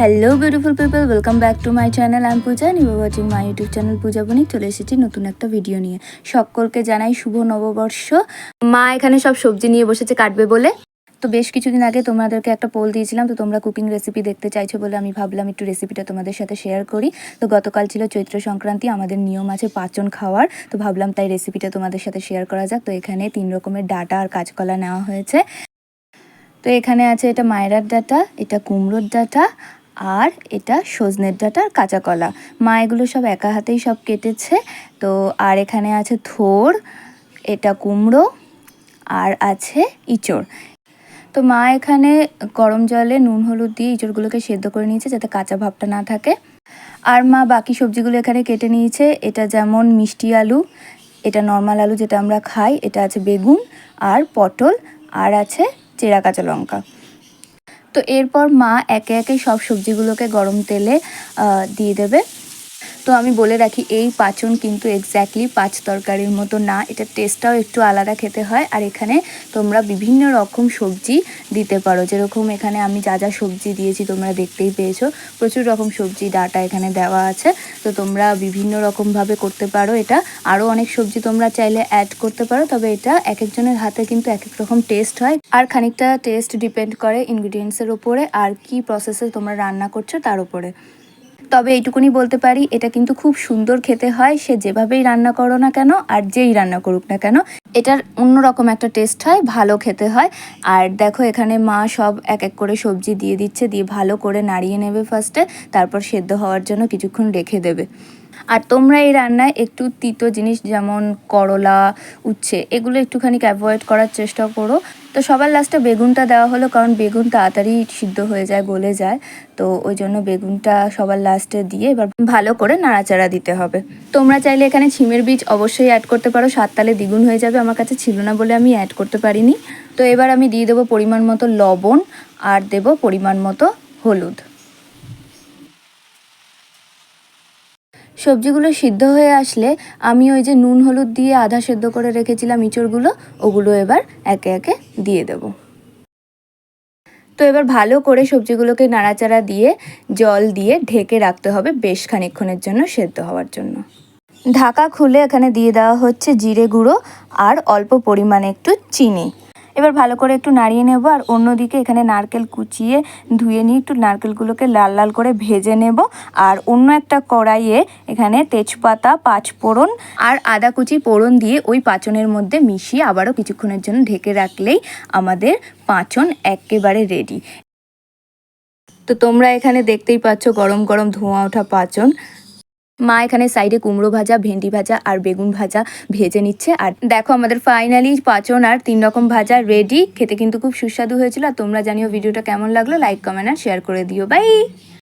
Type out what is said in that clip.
Hello beautiful people welcome back to my channel I am Puja new watching my YouTube channel Puja Banik চলে এসেছি নতুন একটা video নিয়ে। সকলকে জানাই শুভ নববর্ষ। মা এখানে সব সবজি নিয়ে বসেছে কাটবে বলে। তো বেশ কিছুদিন আগে তোমাদেরকে একটা পোল দিয়েছিলাম, তো তোমরা কুকিং রেসিপি দেখতে চাইছো বলে আমি ভাবলাম একটু রেসিপিটা তোমাদের সাথে শেয়ার করি। তো গতকাল ছিল চৈত্র সংক্রান্তি, আমাদের নিয়ম আছে পাঁচন খাওয়ার। তো ভাবলাম তাই রেসিপিটা তোমাদের সাথে শেয়ার করা যাক। তো এখানে তিন রকমের ডাটা আর কাঁচকলা নেওয়া হয়েছে। তো এখানে আছে এটা মায়রার ডাটা, এটা কুমড়োর ডাটা আর এটা সজনের ডাটা আর কাঁচা কলা। মা এগুলো সব একা হাতেই সব কেটেছে। তো আর এখানে আছে থোর, এটা কুমড়ো আর আছে ইঁচড়। তো মা এখানে গরম জলে নুন, হলুদ দিয়ে ইঁচড়গুলোকে সেদ্ধ করে নিয়েছে যাতে কাঁচা ভাবটা না থাকে। আর মা বাকি সবজিগুলো এখানে কেটে নিয়েছে। এটা যেমন মিষ্টি আলু, এটা নর্মাল আলু যেটা আমরা খাই, এটা আছে বেগুন আর পটল আর আছে চেরা কাঁচা লঙ্কা। তো এরপর মা একে একে সব সবজিগুলোকে গরম তেলে দিয়ে দেবে। তো আমি বলে রাখি, এই পাচন কিন্তু এক্স্যাক্টলি পাঁচ তরকারির মতো না। এটা টেস্টটাও একটু আলাদা খেতে হয়। আর এখানে তোমরা বিভিন্ন রকম সবজি দিতে পারো। যেরকম এখানে আমি যা যা সবজি দিয়েছি তোমরা দেখতেই পেয়েছ। প্রচুর রকম সবজি ডাটা এখানে দেওয়া আছে। তো তোমরা বিভিন্ন রকমভাবে করতে পারো এটা। আরও অনেক সবজি তোমরা চাইলে অ্যাড করতে পারো, তবে এটা এক একজনের হাতে কিন্তু এক এক রকম টেস্ট হয়। আর খানিকটা টেস্ট ডিপেন্ড করে ইনগ্রিডিয়েন্টসের ওপরে আর কি প্রসেসে তোমরা রান্না করছ তার উপরে। তবে এইটুকুনি বলতে পারি, এটা কিন্তু খুব সুন্দর খেতে হয়। সে যেভাবেই রান্না করো না কেন, আর যেই রান্না করুক না কেন, এটার অন্যরকম একটা টেস্ট হয়, ভালো খেতে হয়। আর দেখো এখানে মা সব এক এক করে সবজি দিয়ে দিচ্ছে, দিয়ে ভালো করে নাড়িয়ে নেবে ফার্স্টে তারপর সেদ্ধ হওয়ার জন্য কিছুক্ষণ রেখে দেবে। আর তোমরা এই রান্নায় একটু তিতো জিনিস যেমন করলা, উচ্ছে, এগুলো একটুখানি অ্যাভয়েড করার চেষ্টা করো। তো সবার লাস্টে বেগুনটা দেওয়া হলো, কারণ বেগুন তাড়াতাড়ি সিদ্ধ হয়ে যায়, গলে যায়। তো ওই জন্য বেগুনটা সবার লাস্টে দিয়ে এবার ভালো করে নাড়াচাড়া দিতে হবে। তোমরা চাইলে এখানে ছিমের বীজ অবশ্যই অ্যাড করতে পারো। সাত তালে দ্বিগুণ হয়ে যাবে, আমার কাছে ছিল না বলে আমি অ্যাড করতে পারিনি। তো এবার আমি দিয়ে দেবো পরিমাণ মতো লবণ আর দেবো পরিমাণ মতো হলুদ। সবজিগুলো সিদ্ধ হয়ে আসলে আমি ওই যে নুন, হলুদ দিয়ে আধা সেদ্ধ করে রেখেছিলাম ইঁচড়গুলো, ওগুলো এবার একে একে দিয়ে দেব। তো এবার ভালো করে সবজিগুলোকে নাড়াচাড়া দিয়ে, জল দিয়ে ঢেকে রাখতে হবে বেশ খানিকক্ষণের জন্য সেদ্ধ হওয়ার জন্য। ঢাকা খুলে এখানে দিয়ে দেওয়া হচ্ছে জিরে গুঁড়ো আর অল্প পরিমাণে একটু চিনি। এবার ভালো করে একটু নাড়িয়ে নেব আর অন্যদিকে এখানে নারকেল কুচিয়ে ধুয়ে নিয়ে একটু নারকেলগুলোকে লাল লাল করে ভেজে নেব। আর অন্য একটা কড়াইয়ে এখানে তেজপাতা পাঁচ ফোড়ন আর আদা কুচি ফোড়ন দিয়ে ওই পাঁচনের মধ্যে মিশিয়ে আবারও কিছুক্ষণের জন্য ঢেকে রাখলেই আমাদের পাঁচন একেবারে রেডি তো তোমরা এখানে দেখতেই পাচ্ছ গরম গরম ধোঁয়া ওঠা পাচন। মা এখানে সাইডে কুমড়ো ভাজা, ভেন্ডি ভাজা আর বেগুন ভাজা ভেজে নিচ্ছে। আর দেখো আমাদের ফাইনালি পাচন আর তিন রকম ভাজা রেডি খেতে কিন্তু খুব সুস্বাদু হয়েছিল। আর তোমরা জানিও ভিডিওটা কেমন লাগল? লাইক কমেন্ট আর শেয়ার করে দিও। বাই